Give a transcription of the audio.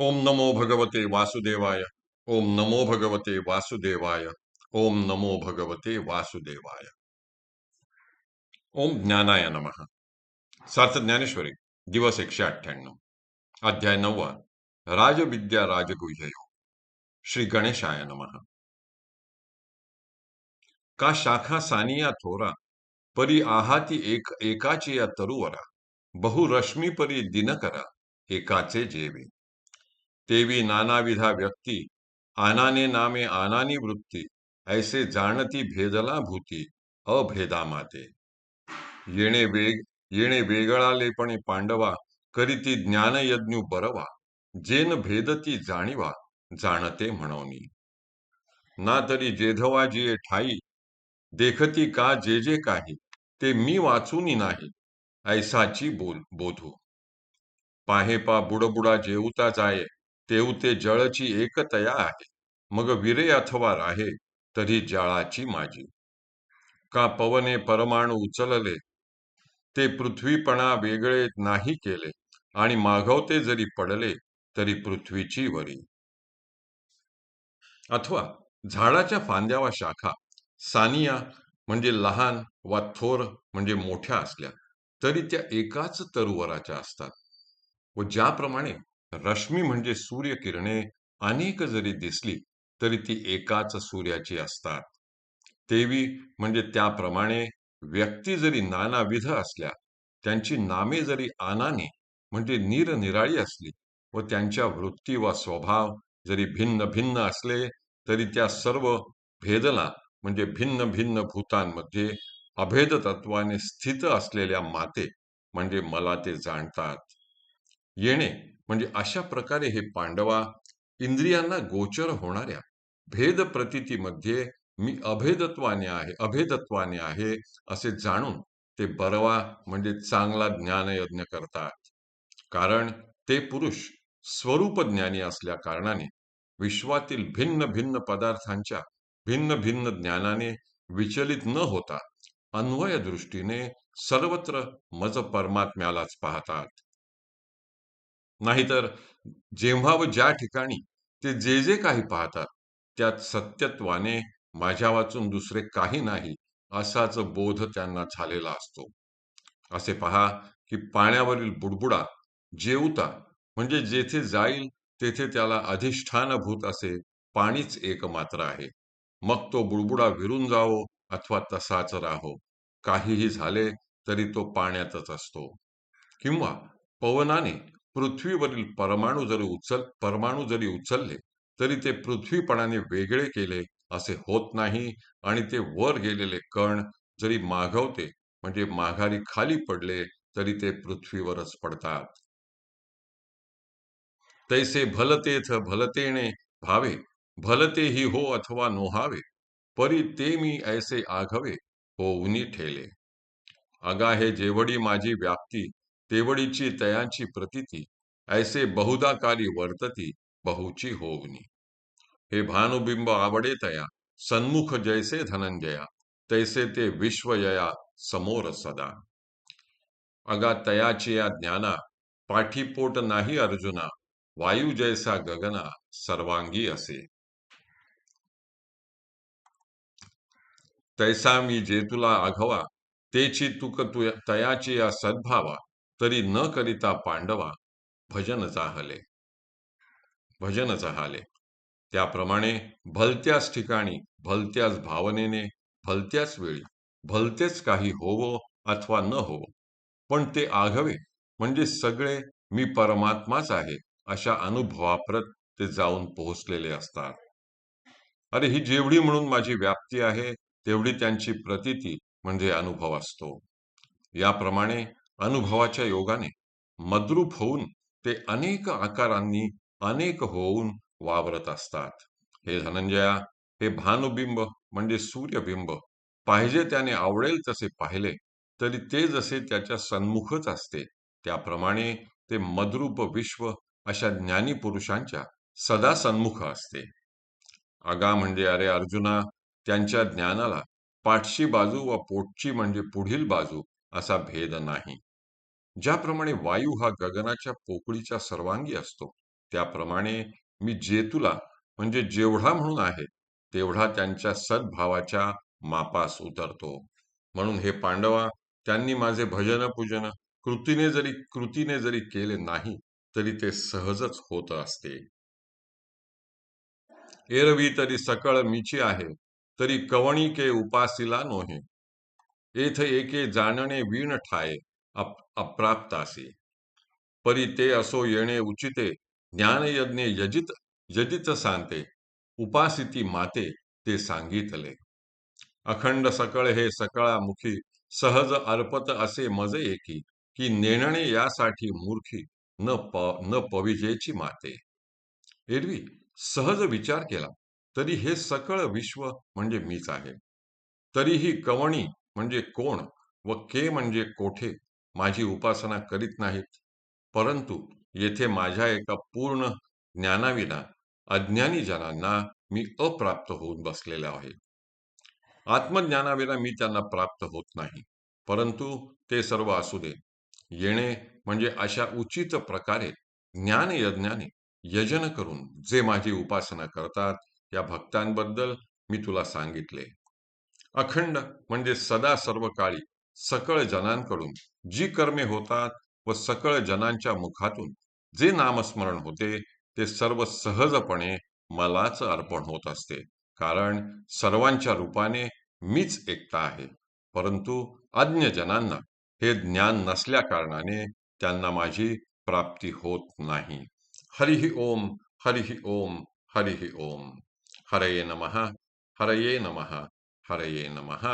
ओम नमो भगवते वासुदेवाय। ओम नमो भगवते वासुदेवाय। ओम नमो भगवते वासुदेवाय। ओम ज्ञानाय नमः। सार्थ ज्ञानेश्वरी दिवस एकशे अठ्ठ्याण्णव। अध्याय नववा। राजविद्या राजगुह्य श्री गणेशाय नमः। का शाखा सानिया थोरा, परी आहाती एक एकाची या तरुवरा बहुरश्मी परी दिनकरा, एकाचे जेवी। तेवी नानाविधा व्यक्ती आनाने नामे आनानी वृत्ती ऐसे जाणती भेदला भूती अभेदा माते येणे वेग येणे वेगळालेपणे पांडवा करीती ज्ञानयज्ञू बरवा जेन भेदती जाणीवा जाणते म्हणवनी ना तरी जेधवाजीये ठाई देखती का जे जे काही ते मी वाचूनी नाही ऐसाची बोल बोधू. पाहेपा बुडबुडा जेवता जाये तेवते जळची एक तया आहे. मग विरे अथवा राहे तरी जाळाची माझी. का पवने परमाणू उचलले? ते पृथ्वीपणा वेगळे नाही केले आणि माघवते जरी पडले तरी पृथ्वीची वरी. अथवा झाडाच्या फांद्या वा शाखा सानिया म्हणजे लहान वा थोर म्हणजे मोठ्या असल्या तरी त्या एकाच तरुवराच्या असतात. व ज्याप्रमाणे रश्मी म्हणजे सूर्यकिरणे अनेक जरी दिसली तरी ती एकाच सूर्याची असतात. तेवी म्हणजे त्याप्रमाणे व्यक्ती जरी नानाविध असल्या त्यांची नामे जरी आनाने म्हणजे निरनिराळी असली व त्यांच्या वृत्ती व स्वभाव जरी भिन्न भिन्न असले तरी त्या सर्व भेदला म्हणजे भिन्न भिन्न भूतांमध्ये अभेद तत्वाने स्थित असलेल्या माते म्हणजे मला ते जाणतात. येणे म्हणजे अशा प्रकारे हे पांडवा इंद्रियांना गोचर होणाऱ्या भेद प्रतीतीमध्ये मी अभेदत्वाने आहे अभेदत्वाने आहे असे जाणून ते बरवा म्हणजे चांगला ज्ञानयज्ञ करतात. कारण ते पुरुष स्वरूप ज्ञानी असल्या कारणाने विश्वातील भिन्न भिन्न पदार्थांच्या भिन्न भिन्न ज्ञानाने विचलित न होता अन्वय दृष्टीने सर्वत्र मज परमात्म्यालाच पाहतात. नाहीतर जेव्हा व ज्या ठिकाणी ते जे जे काही पाहतात त्यात सत्यत्वाने माझ्या वाचून दुसरे काही नाही असाच बोध त्यांना झालेला असतो. असे पहा की पाण्यावरील बुडबुडा जेवता म्हणजे जेथे जाईल तेथे त्याला अधिष्ठानभूत असे पाणीच एकमात्र आहे. मग तो बुडबुडा विरून जावो अथवा तसाच राहो. काहीही झाले तरी तो पाण्यातच असतो. किंवा पवनाने पृथ्वीवरील परमाणू जरी उचल परमाणू जरी उचलले तरी ते पृथ्वीपणाने वेगळे केले असे होत नाही आणि ते वर गेलेले कण जरी माघवते म्हणजे माघारी खाली पडले तरी ते पृथ्वीवरच पडतात. तैसे भलतेथ भलतेने भावे भलते ही हो अथवा नोहावे परी ते मी ऐसे आघवे होऊनी ठेले. अगा हे जेवढी माझी व्याप्ती तेवढीची तयांची प्रतीती ऐसे बहुदाकारी वर्तती बहुची होवनी. हे भानुबिंब आवडे तया सन्मुख जैसे धनंजया तैसे ते विश्वयया समोर सदा. अगा तयाची या ज्ञाना पाठीपोट नाही अर्जुना वायू जैसा गगना सर्वांगी असे. तैसा मी जे तुला आघवा तेची तुक तु तयाची या सद्भावा तरी न करिता पांडवा भजन चाहले भजन चाहले त्याप्रमाणे भलत्याच ठिकाणी भलत्याच भावनेने भलत्याच वेळी भलतेच काही होवो अथवा न होवो पण ते आघवे म्हणजे सगळे मी परमात्माच आहे अशा अनुभवाप्रत ते जाऊन पोहोचलेले असतात. अरे ही जेवढी म्हणून माझी व्याप्ती आहे तेवढी त्यांची प्रतीती म्हणजे अनुभव असतो. याप्रमाणे अनुभवाच्या योगाने मद्रूप होऊन ते अनेक आकारांनी अनेक होऊन वावरत असतात. हे धनंजया हे भानुबिंब म्हणजे सूर्यबिंब. पाहिजे त्याने आवडेल तसे पाहिले तरी ते जसे त्याच्या सन्मुखच असते त्याप्रमाणे ते मद्रूप विश्व अशा ज्ञानी पुरुषांच्या सदा सन्मुख असते. अगा म्हणजे अरे अर्जुना त्यांच्या ज्ञानाला पाठची बाजू व पोटची म्हणजे पुढील बाजू असा भेद नाही. ज्याप्रमाणे वायू हा गगनाच्या पोकळीच्या सर्वांगी असतो त्याप्रमाणे मी जेतुला म्हणजे जेवढा म्हणून आहे तेवढा त्यांच्या सद्भावाच्या मापास उतरतो. म्हणून हे पांडवा त्यांनी माझे भजन पूजन कृतीने जरी कृतीने जरी केले नाही तरी ते सहजच होत असते. एरवी तरी सकळ मीची आहे तरी कवणी के उपासीला नोहे. एथ एके जाणणे वीण ठाये अप अप्राप्तासी परी ते असो येणे उचिते ज्ञानयज्ञे यजित यजित सांगते उपासिती माते ते सांगितले. अखंड सकळ हे सकळामुखी सहज अर्पत असे मज एकी की नेणणे यासाठी मूर्खी न प न पविजेची माते. एरवी सहज विचार केला तरी हे सकळ विश्व म्हणजे मीच आहे. तरीही कवणी म्हणजे कोण व के म्हणजे कोठे माझी उपासना करीत नाहीत. परंतु येथे माझ्या एका पूर्ण ज्ञानाविना अज्ञानी जनांना मी अप्राप्त होऊन बसलेला आहे. आत्मज्ञानाविना मी त्यांना प्राप्त होत नाही. परंतु ते सर्व असू दे. येणे म्हणजे अशा उचित प्रकारे ज्ञान यज्ञाने यजन करून जे माझी उपासना करतात या भक्तांबद्दल मी तुला सांगितले. अखंड म्हणजे सदा सर्व काळी सकळ जनांकडून जी कर्मे होतात व सकळ जनांच्या मुखातून जे नामस्मरण होते ते सर्व सहजपणे मलाच अर्पण होत असते. कारण सर्वांच्या रूपाने मीच एकता आहे. परंतु अज्ञ जनांना हे ज्ञान नसल्या कारणाने त्यांना माझी प्राप्ती होत नाही. हरिहि ओम हरिहि ओम हरिहि ओम. हरये नमः हरये नमः हरये नमः.